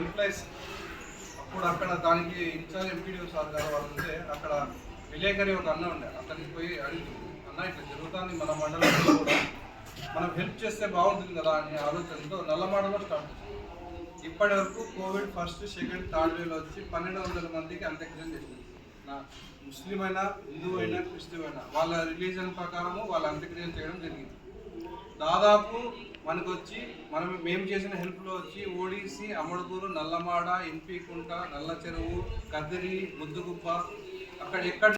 Employees అప్పుడు అక్కడ దానికి ఇన్ఛార్జ్ ఎంపీడీ సార్ గారు వాళ్ళు ఉంటే అక్కడ విలేకరి ఒక అన్న ఉండే. అతనికి పోయి అడిగి అన్న ఇట్లా జరుగుతుంది మన మండలంలో కూడా. మనం హెల్ప్ చేస్తే బాగుంటుంది కదా అనే ఆలోచనతో నల్లమాడలో స్టార్ట్ చేసింది ఇప్పటి వరకు Covid first second third wave వచ్చి పన్నెండు వందల మందికి అంత్యక్రియం చేసింది. నా ముస్లిం అయినా హిందూ అయినా క్రిస్టియన్ అయినా వాళ్ళ రిలీజన్ ప్రకారము వాళ్ళ అంత్యక్రియం చేయడం జరిగింది. దాదాపు మనకు వచ్చి మనం మేము చేసిన హెల్ప్లో వచ్చి ఓడిసి అమడుపూరు నల్లమాడ ఎంపీ కుంట నల్ల చెరువు కదిరి ముద్దుగుప్ప అక్కడ ఎక్కడ